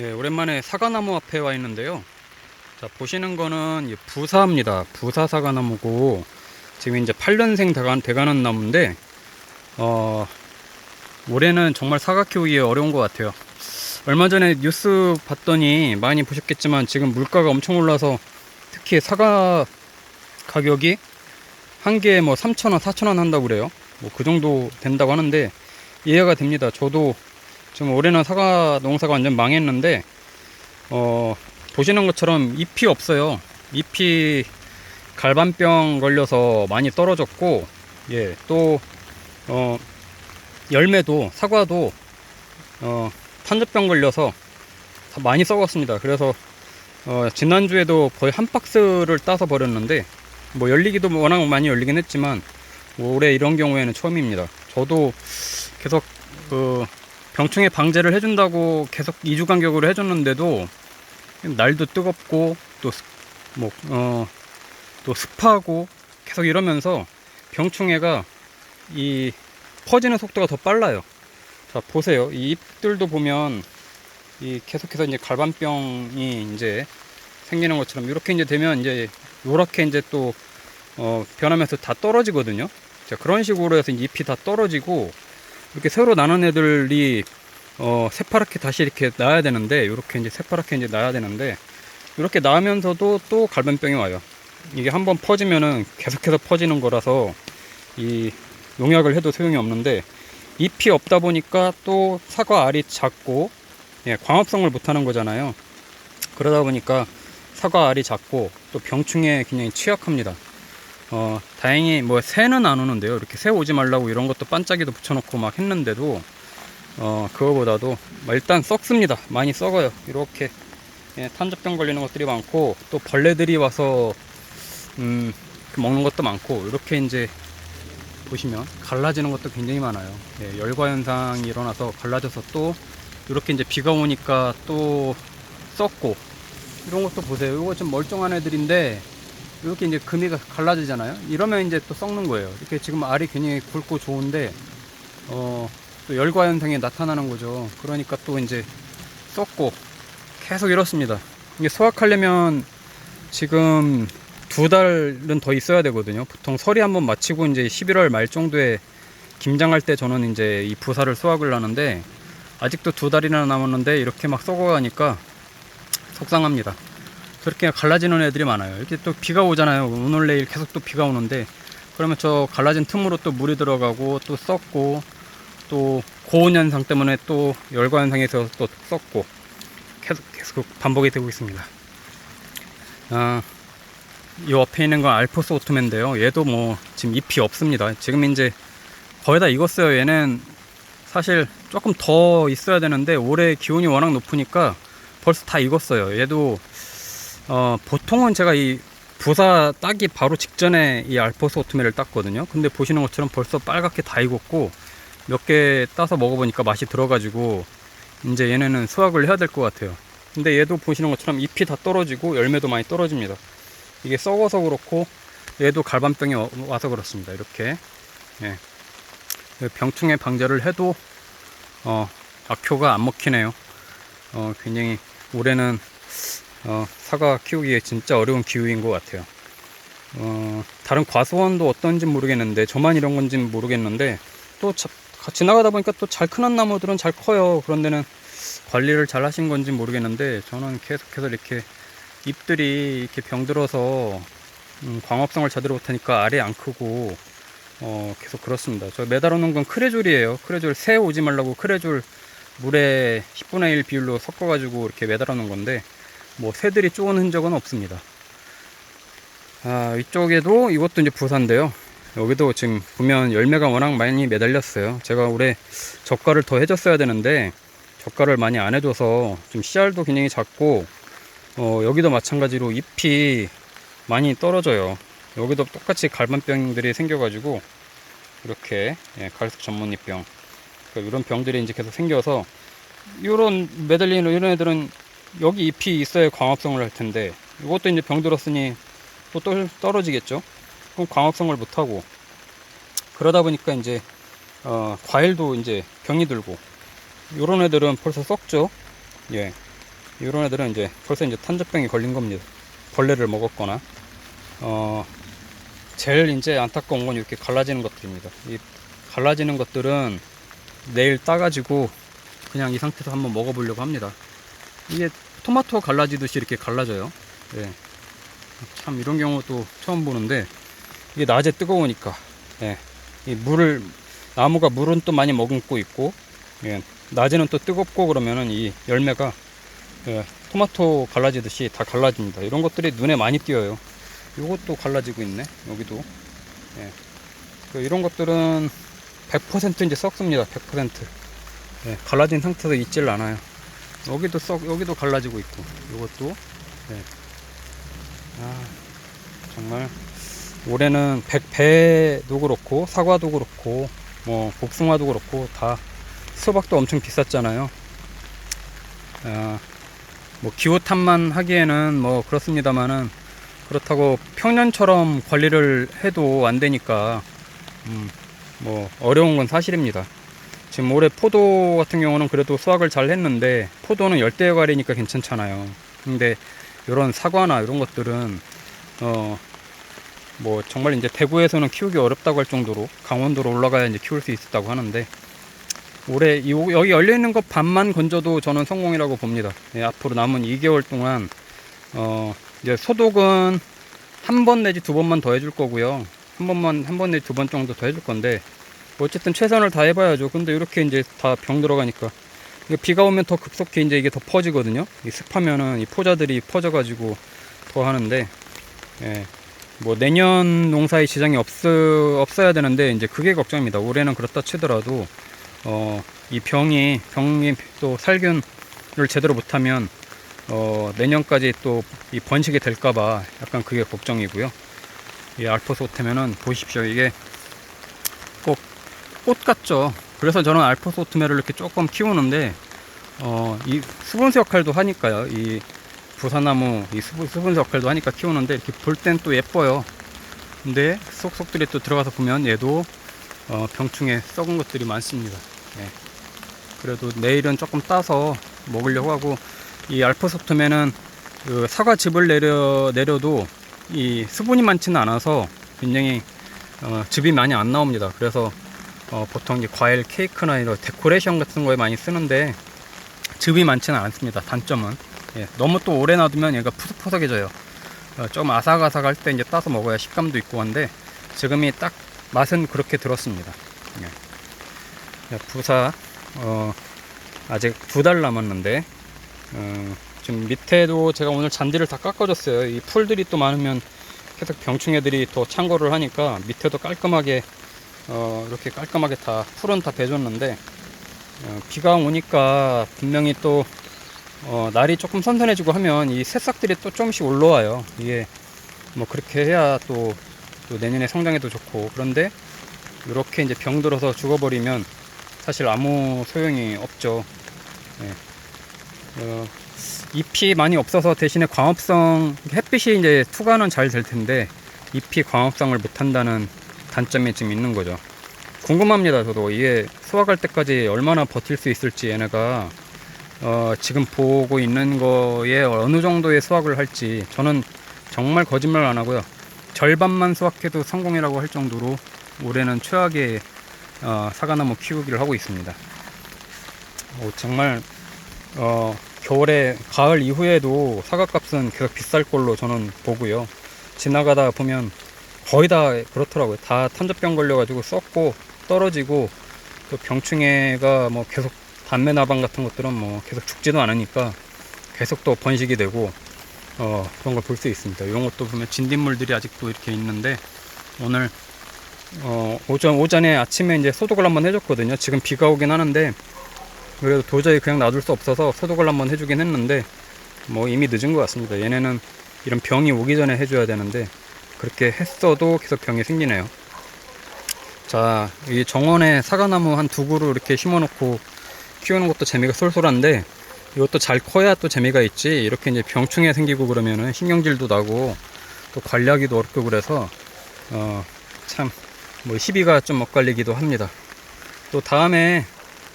예, 오랜만에 사과나무 앞에 와 있는데요. 자, 보시는 거는 이 부사입니다. 부사 사과나무고, 지금 이제 8년생 돼가, 돼가는 나무인데, 어, 올해는 정말 사과 키우기 어려운 것 같아요. 얼마 전에 뉴스 봤더니 많이 보셨겠지만 지금 물가가 엄청 올라서 특히 사과 가격이 한 개에 뭐 3,000원, 4,000원 한다고 그래요. 뭐 그 정도 된다고 하는데 이해가 됩니다. 저도 지금 올해는 사과 농사가 완전 망했는데 어 보시는 것처럼 잎이 없어요. 잎이 갈반병 걸려서 많이 떨어졌고 예또 열매도 사과도 어 탄저병 걸려서 다 많이 썩었습니다. 그래서 어 지난주에도 거의 한 박스를 따서 버렸는데 뭐 열리기도 워낙 많이 열리긴 했지만 뭐 올해 이런 경우에는 처음입니다. 저도 계속 그 병충해 방제를 해준다고 계속 2주 간격으로 해줬는데도 날도 뜨겁고 또 뭐 어 또 습하고 계속 이러면서 병충해가 이 퍼지는 속도가 더 빨라요. 자 보세요. 이 잎들도 보면 이 계속해서 이제 갈반병이 이제 생기는 것처럼 이렇게 이제 되면 이제 요렇게 이제 또 어, 변하면서 다 떨어지거든요. 자, 그런 식으로 해서 잎이 다 떨어지고 이렇게 새로 나는 애들이 어, 새파랗게 다시 이렇게 나야 되는데 이렇게 이제 새파랗게 이제 나야 되는데 이렇게 나면서도 또 갈변병이 와요. 이게 한번 퍼지면은 계속해서 퍼지는 거라서 이 농약을 해도 소용이 없는데 잎이 없다 보니까 또 사과 알이 작고 예, 광합성을 못 하는 거잖아요. 그러다 보니까 사과 알이 작고 또 병충해에 굉장히 취약합니다. 어, 다행히 뭐 새는 안 오는데요. 이렇게 새 오지 말라고 이런 것도 반짝이도 붙여놓고 막 했는데도 어, 그거보다도 뭐 일단 썩습니다. 많이 썩어요. 이렇게 예, 탄저병 걸리는 것들이 많고 또 벌레들이 와서 음, 먹는 것도 많고 이렇게 이제 보시면 갈라지는 것도 굉장히 많아요. 예, 열과 현상이 일어나서 갈라져서 또 이렇게 이제 비가 오니까 또 썩고 이런 것도 보세요. 이거 좀 멀쩡한 애들인데 이렇게 이제 금이가 갈라지잖아요. 이러면 이제 또 썩는 거예요. 이렇게 지금 알이 굉장히 굵고 좋은데 어, 또 열과 현상이 나타나는 거죠. 그러니까 또 이제 썩고 계속 이렇습니다. 이게 수확하려면 지금 두 달은 더 있어야 되거든요. 보통 설이 한번 마치고 이제 11월 말 정도에 김장할 때 저는 이제 이 부사를 수확을 하는데 아직도 두 달이나 남았는데 이렇게 막 썩어가니까 속상합니다. 저렇게 갈라지는 애들이 많아요. 이렇게 또 비가 오잖아요. 오늘 내일 계속 또 비가 오는데 그러면 저 갈라진 틈으로 또 물이 들어가고 또 썩고 또 고온 현상 때문에 또 열과 현상에서 또 썩고 계속 계속 반복이 되고 있습니다. 아, 이 옆에 있는 건 알포스 오토맨인데요. 얘도 뭐 지금 잎이 없습니다. 지금 이제 거의 다 익었어요. 얘는 사실 조금 더 있어야 되는데 올해 기온이 워낙 높으니까 벌써 다 익었어요. 얘도 어, 보통은 제가 이 부사 따기 바로 직전에 이 알포스 오트멜을 땄거든요. 근데 보시는 것처럼 벌써 빨갛게 다 익었고 몇 개 따서 먹어보니까 맛이 들어가지고 이제 얘네는 수확을 해야 될 것 같아요. 근데 얘도 보시는 것처럼 잎이 다 떨어지고 열매도 많이 떨어집니다. 이게 썩어서 그렇고 얘도 갈반병이 와- 와서 그렇습니다. 이렇게 예. 병충해 방제를 해도 어, 악효가 안 먹히네요. 어, 굉장히 올해는 어, 사과 키우기에 진짜 어려운 기후인 것 같아요. 어, 다른 과수원도 어떤지 모르겠는데 저만 이런 건지 모르겠는데 또 자- 지나가다 보니까 또 잘 크는 나무들은 잘 커요. 그런 데는 관리를 잘 하신 건지 모르겠는데 저는 계속해서 이렇게 잎들이 이렇게 병들어서 음, 광합성을 제대로 못하니까 알이 안 크고 어, 계속 그렇습니다. 저 매달아 놓은 건 크레졸이에요. 크레졸 새 오지 말라고 크레졸 물에 10분의 1 비율로 섞어가지고 이렇게 매달아 놓은 건데 뭐 새들이 쪼은 흔적은 없습니다. 아, 이쪽에도 이것도 이제 부산인데요. 여기도 지금 보면 열매가 워낙 많이 매달렸어요. 제가 올해 젓갈을 더 해줬어야 되는데 젓갈을 많이 안 해줘서 좀 씨알도 굉장히 작고 어, 여기도 마찬가지로 잎이 많이 떨어져요. 여기도 똑같이 갈반병들이 생겨가지고 이렇게 예, 갈색 전문잎병 그러니까 이런 병들이 이제 계속 생겨서 이런 매달리는 이런 애들은 여기 잎이 있어야 광합성을 할 텐데 이것도 이제 병들었으니 또 떨- 떨어지겠죠. 그럼 광합성을 못 하고 그러다 보니까 이제 어, 과일도 이제 병이 들고 이런 애들은 벌써 썩죠. 예. 이런 애들은 이제 벌써 이제 탄저병이 걸린 겁니다. 벌레를 먹었거나 어 제일 이제 안타까운 건 이렇게 갈라지는 것들입니다. 이 갈라지는 것들은 내일 따가지고 그냥 이 상태에서 한번 먹어보려고 합니다. 이게 토마토 갈라지듯이 이렇게 갈라져요. 예. 참 이런 경우도 처음 보는데 이게 낮에 뜨거우니까 예. 이 물을 나무가 물은 또 많이 머금고 있고 예. 낮에는 또 뜨겁고 그러면은 이 열매가 예. 토마토 갈라지듯이 다 갈라집니다. 이런 것들이 눈에 많이 띄어요. 이것도 갈라지고 있네. 여기도 예. 그 이런 것들은 100% 이제 썩습니다. 100%. 예. 갈라진 상태에서 있질 않아요. 여기도 썩 여기도 갈라지고 있고 이것도 예. 아, 정말 올해는 백 배도 그렇고 사과도 그렇고 뭐 복숭아도 그렇고 다 수박도 엄청 비쌌잖아요. 아, 뭐 기호탄만 하기에는 뭐 그렇습니다만은 그렇다고 평년처럼 관리를 해도 안 되니까 음, 뭐 어려운 건 사실입니다. 지금 올해 포도 같은 경우는 그래도 수확을 잘 했는데 포도는 열대과리니까 괜찮잖아요. 근데 이런 사과나 이런 것들은 어 뭐 정말 이제 대구에서는 키우기 어렵다고 할 정도로 강원도로 올라가야 이제 키울 수 있었다고 하는데 올해 이- 여기 열려 있는 것 반만 건져도 저는 성공이라고 봅니다. 예, 앞으로 남은 2개월 동안 어 이제 소독은 한 번 내지 두 번만 더 해줄 거고요. 한 번만 한 번 내지 두 번 정도 더 해줄 건데 어쨌든 최선을 다 해봐야죠. 근데 이렇게 이제 다 병 들어가니까 이게 비가 오면 더 급속히 이제 이게 더 퍼지거든요. 이 습하면은 이 포자들이 퍼져가지고 더 하는데 예. 뭐 내년 농사의 지장이 없 없어야 되는데 이제 그게 걱정입니다. 올해는 그렇다 치더라도 어, 이 병이 병이 또 살균을 제대로 못하면 어, 내년까지 또 이 번식이 될까봐 약간 그게 걱정이고요. 이 알포소테면은 보십시오 이게 꼭 꽃 같죠. 그래서 저는 알포소트메를 이렇게 조금 키우는데 어, 이 수분수 역할도 하니까요. 이 부사나무 이 수분, 수분수 역할도 하니까 키우는데 이렇게 볼 땐 또 예뻐요. 근데 속속들이 또 들어가서 보면 얘도 어, 병충해 썩은 것들이 많습니다. 예. 그래도 내일은 조금 따서 먹으려고 하고 이 알포소트메는 그 사과 즙을 내려 내려도 이 수분이 많지는 않아서 굉장히 어, 즙이 많이 안 나옵니다. 그래서 어, 보통 이 과일 케이크나 이런 데코레이션 같은 거에 많이 쓰는데 즙이 많지는 않습니다. 단점은 예, 너무 또 오래 놔두면 얘가 푸석푸석해져요. 어, 좀 아삭아삭할 때 이제 따서 먹어야 식감도 있고 한데 지금이 딱 맛은 그렇게 들었습니다. 예. 야, 부사 어, 아직 두 달 남았는데 어, 지금 밑에도 제가 오늘 잔디를 다 깎아줬어요. 이 풀들이 또 많으면 계속 병충해들이 더 창궐을 하니까 밑에도 깔끔하게 어, 이렇게 깔끔하게 다 풀은 다 베줬는데 어, 비가 오니까 분명히 또 어, 날이 조금 선선해지고 하면 이 새싹들이 또 조금씩 올라와요. 이게 뭐 그렇게 해야 또, 또 내년에 성장에도 좋고 그런데 이렇게 이제 병들어서 죽어버리면 사실 아무 소용이 없죠. 예. 어, 잎이 많이 없어서 대신에 광합성 햇빛이 이제 투과는 잘 될 텐데 잎이 광합성을 못한다는 단점이 지금 있는 거죠. 궁금합니다. 저도 이게 수확할 때까지 얼마나 버틸 수 있을지 얘네가 어, 지금 보고 있는 거에 어느 정도의 수확을 할지 저는 정말 거짓말 안 하고요. 절반만 수확해도 성공이라고 할 정도로 올해는 최악의 어, 사과나무 키우기를 하고 있습니다. 어, 정말 어, 겨울에 가을 이후에도 사과값은 계속 비쌀 걸로 저는 보고요. 지나가다 보면 거의 다 그렇더라고요. 다 탄저병 걸려가지고 썩고 떨어지고 또 병충해가 뭐 계속 단매 나방 같은 것들은 뭐 계속 죽지도 않으니까 계속 또 번식이 되고 어, 그런 걸 볼 수 있습니다. 이런 것도 보면 진딧물들이 아직도 이렇게 있는데 오늘 어, 오전 오전에 아침에 이제 소독을 한번 해줬거든요. 지금 비가 오긴 하는데 그래도 도저히 그냥 놔둘 수 없어서 소독을 한번 해주긴 했는데 뭐 이미 늦은 것 같습니다. 얘네는 이런 병이 오기 전에 해줘야 되는데 그렇게 했어도 계속 병이 생기네요. 자, 이 정원에 사과나무 한 두 그루 이렇게 심어놓고 키우는 것도 재미가 쏠쏠한데 이것도 잘 커야 또 재미가 있지. 이렇게 이제 병충해 생기고 그러면은 신경질도 나고 또 관리하기도 어렵고 그래서 어, 참 뭐 시비가 좀 엇갈리기도 합니다. 또 다음에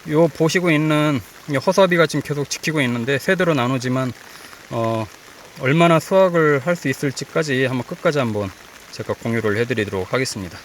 요 보시고 있는 이 허사비가 지금 계속 지키고 있는데 세대로 나누지만 어, 얼마나 수확을 할 수 있을지까지 한번 끝까지 한번 제가 공유를 해드리도록 하겠습니다.